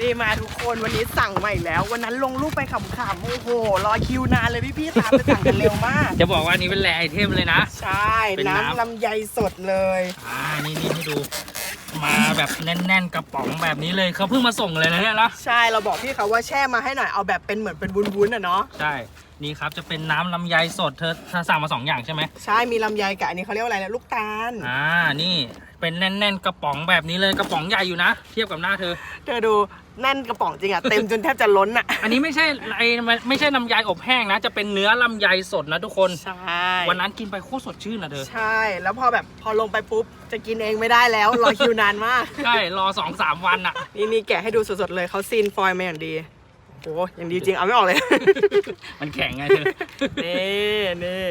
นี่มาทุกคนวันนี้สั่งใหม่แล้ว วันนั้นลงรูปไปขำๆโอ้โห รอคิวนานเลยพี่ๆตามไปสั่งกันเร็วมาก จะบอกว่าอันนี้เป็นแรไอเทมเลยนะ ใช่ เป็นน้ำ น้ำลำไยสดเลย อ่านี่นี่ให้ดู มาแบบแน่น ๆ กระป๋องแบบนี้เลยเขาเพิ่งมาส่งเลยนะเนี่ยนะใช่เราบอกพี่เขาว่าแช่มาให้หน่อยเอาแบบเป็นเหมือนเป็นวุ้นๆอะเนาะใช่ นี่ครับจะเป็นน้ำลำไยสดเธอเธอสั่งมาสองอย่างใช่ไหมใช่มีลำไยกับอันนี้เขาเรียกว่าอะไรนะลูกตาลอ่านี่เป็นแน่น ๆ กระป๋องแบบนี้เลยกระป๋องใหญ่อยู่นะ เทียบกับหน้าเธอ เธอดูแน่นกระป๋องจริงอะเต็มจนแทบจะล้นอะอันนี้ไม่ใช่ไอไม่ใช่ลำไยอบแห้งนะ จะเป็นเนื้อลำไยสดนะทุกคน ใช่วันนั้นกินไปโคตรสดชื่นนะเธอ ใช่ แล้วพอแบบพอลงไปปุ๊บ จะกินเองไม่ได้แล้วรอคิวนานมาก ใช่รอสองสามวันอะนี่นี่แกะให้ดูสดๆเลยเขาซีนฟอยล์มาอย่างดี โอ้อย่างดีจริงเอาไม่ออกเลย มันแข็งไงเธอนี่นี่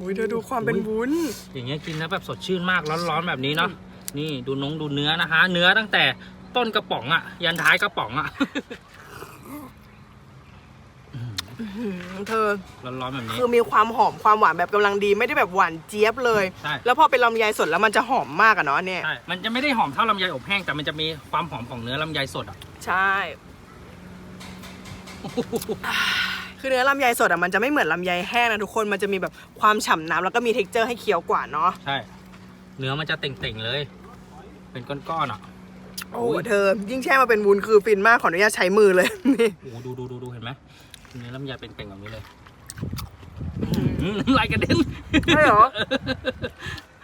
อุ้ยเธอดูความเป็นวุ้น อย่างเงี้ยกินแล้วแบบสดชื่นมากร้อนๆแบบนี้เนาะนี่ดูนงดูเนื้อนะคะ เนื้อตั้งแต่ต้นกระป๋องอะยันท้ายกระป๋องอะเธอร้อนๆแบบนี้คือมีความหอมความหวานแบบกำลังดีไม่ได้แบบหวานเจี๊ยบเลยใช่แล้วพอเป็นลำไยสดแล้วมันจะหอมมากอะเนาะเนี่ยใช่มันจะไม่ได้หอมเท่าลำไยอบแห้งแต่มันจะมีความหอมของเนื้อลำไยสดอะใช่ คือเนื้อลำไยสดอะมันจะไม่เหมือนลำไยแห้งนะทุกคนมันจะมีแบบความฉ่ำน้ำแล้วก็มีเท็กเจอร์ให้เคี้ยวกว่าเนาะใช่ เนื้อมันจะเต่งๆเลย เป็นก้อนๆอะโอ้เธอ ยิ่งแช่มาเป็นวุ้นคือฟินมากขออนุญาตใช้มือเลยนี่โอ้โหดูดูดูดูเห็นไหมเนื้อลำไยเป็นๆแบบนี้เลยอื้อหือน้ำลายกระเด็นใช่เหรอ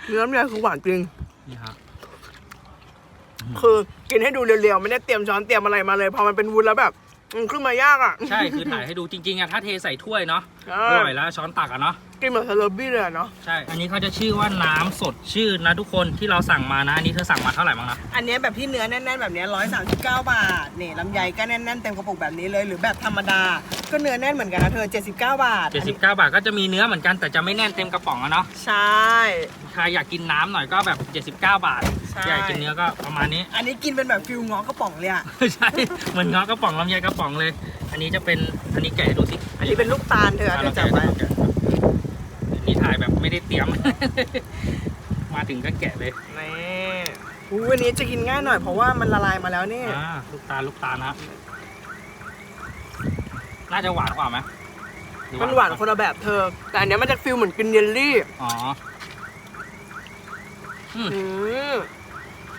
เนื้อลำไยคือหวานจริงนี่ครับคือกินให้ดูเรียวๆไม่ได้เตรียมช้อนเตรียมอะไรมาเลยพอมันเป็นวุ้นแล้วแบบ มันขึ้นมายากอะ ใช่คือถ่ายให้ดูจริงๆอะถ้าเทใส่ถ้วยเนาะเอออร่อยแล้วช้อนตักอะเนาะกินแบบสลับบี้เลยอะเนาะ ใช่อันนี้เขาจะชื่อว่าน้ำสดชื่อนะทุกคนที่เราสั่งมานะอันนี้เธอสั่งมาเท่าไหร่บ้างนะอันเนี้ยแบบที่เนื้อแน่นๆแบบเนี้ร้อยสามสิบเก้าบาทนี่ลำไยก็แน่นๆเต็มกระปุกแบบนี้เลยหรือแบบธรรมดา ก็เนื้อแน่นเหมือนกันนะเธอ 79 บาท79บาทก็จะมีเนื้อเหมือนกันแต่จะไม่แน่นเต็มกระป๋องอะเนาะใช่ ใครอยากกินน้ำหน่อยก็แบบ 79 บาทใช่ อยากกินเนื้อก็ประมาณนี้ อันนี้กินเป็นแบบฟิลง้อกระป๋องเลยอะใช่เหมือนเงาะกระป๋องลำไยกระป๋องเลย อันนี้จะเป็นอันนี้แกะให้ดูสิอันนี้เป็นลูกตาลเธออะเธเราอแกะจับไว้เราแกะอันนี้ถ่ายแบบไม่ได้เตรียม มาถึงก็แกะเลยนี่อู้วันนี้จะกินง่ายหน่อยเพราะว่ามันละลายมาแล้วนี่อ่าลูกตาลลูกตาลนะน่าจะหวานกว่าไหมรือมันหวานคนละแบบเธอ แต่อันเนี้ยมันจะฟิลเหมือนกินเยลลี่ อ๋อ อืมอืม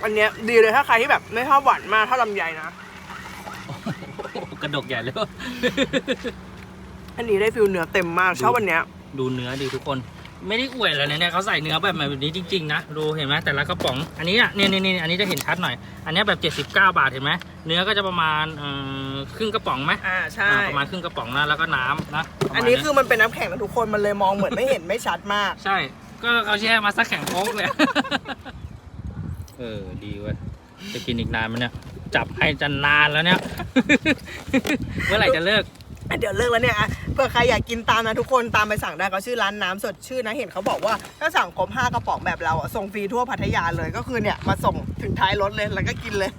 อันเนี้ยดีเลยถ้าใครที่แบบไม่ชอบหวานมากเท่าลำไยนะกระดกใหญ่เลยอันนี้ได้ฟิลเนื้อเต็มมากชอบวันเนี้ย ดูเนื้อดีทุกคน ไม่ได้อวยอะไรนะเนี่ยเขาใส่เนื้อแบบแบบนี้จริงๆนะดูเห็นไหมแต่ละกระป๋องอันนี้อะเนี่ยเนี่ยเนี่ยอันนี้จะเห็นชัดหน่อย อันนี้แบบ 79 บาทเห็นไหมเนื้อก็จะประมาณเอ่อครึ่งกระป๋องไหมอ่าใช่อ่าประมาณครึ่งกระป๋องนะแล้วก็น้ำนะประมาณอันนี้คือมันเป็นน้ำแข็งนะทุกคนมันเลยมองเหมือนไม่เห็นไม่ชัดมาก ใช่ ก็เขาแช่มาสักแข็งโค้กเลย เออ ดีเว้ย จะกินอีกนานไหมเนี่ย จับให้จะนานแล้วเนี่ย เมื่อไหร่จะเลิกอะ เดี๋ยวเลิกแล้วเนี่ยอะเผื่อใครอยากกินตามนะทุกคนตามไปสั่งได้เขาชื่อร้านน้ำสดชื่อนะเห็นเขาบอกว่าถ้าสั่งครบ5กระป๋องแบบเราอะส่งฟรีทั่วพัทยาเลยก็คือเนี่ยมาส่งถึงท้ายรถเลยแล้วก็กินเลย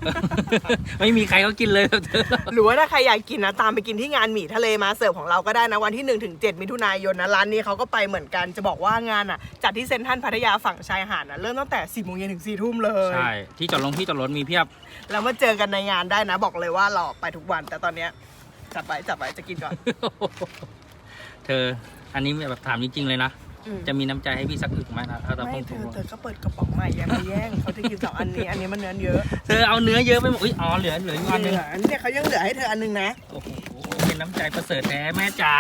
ไม่มีใครเขากินเลยแบบเธอหรือว่าถ้าใครอยากกินนะตามไปกินที่งานหมี่ทะเลมาเสิร์ฟของเราก็ได้นะวันที่1ถึง7มิถุนายนนะร้านนี้เขาก็ไปเหมือนกันจะบอกว่างานอะจัดที่เซ็นทรัลพัทยาฝั่งชายหาดนะเริ่มตั้งแต่10โมงเย็นถึง4ทุ่มเลยใช่ ที่จอดลงที่จอดรถมีเพียบ แล้วมาเจอกันในงานได้นะ บอกเลยว่าเราไปทุกวันแต่ตอนเนี้ย จับไปจับไปจะกินก่อน เธออันนี้แบบถามจริงๆเลยนะ อืม จะมีน้ำใจให้พี่สักอึกไหมนะถ้าเราไม่คงเธอเธอก็เปิดกระป๋องใหม่อย่ามาแย่งเขาจะกินสองอันนี้ อันนี้มันเนื้อเยอะเธอเอาเนื้อเยอะไปหมดอุ๊ยอ๋อเหลือเหลืออยู่อันหนึงเหลืออันนี้เนี่ยเขายังเหลือให้เธออันนึงนะ โอ้โหเป็นน้ำใจประเสริฐแท้แม่จ๋า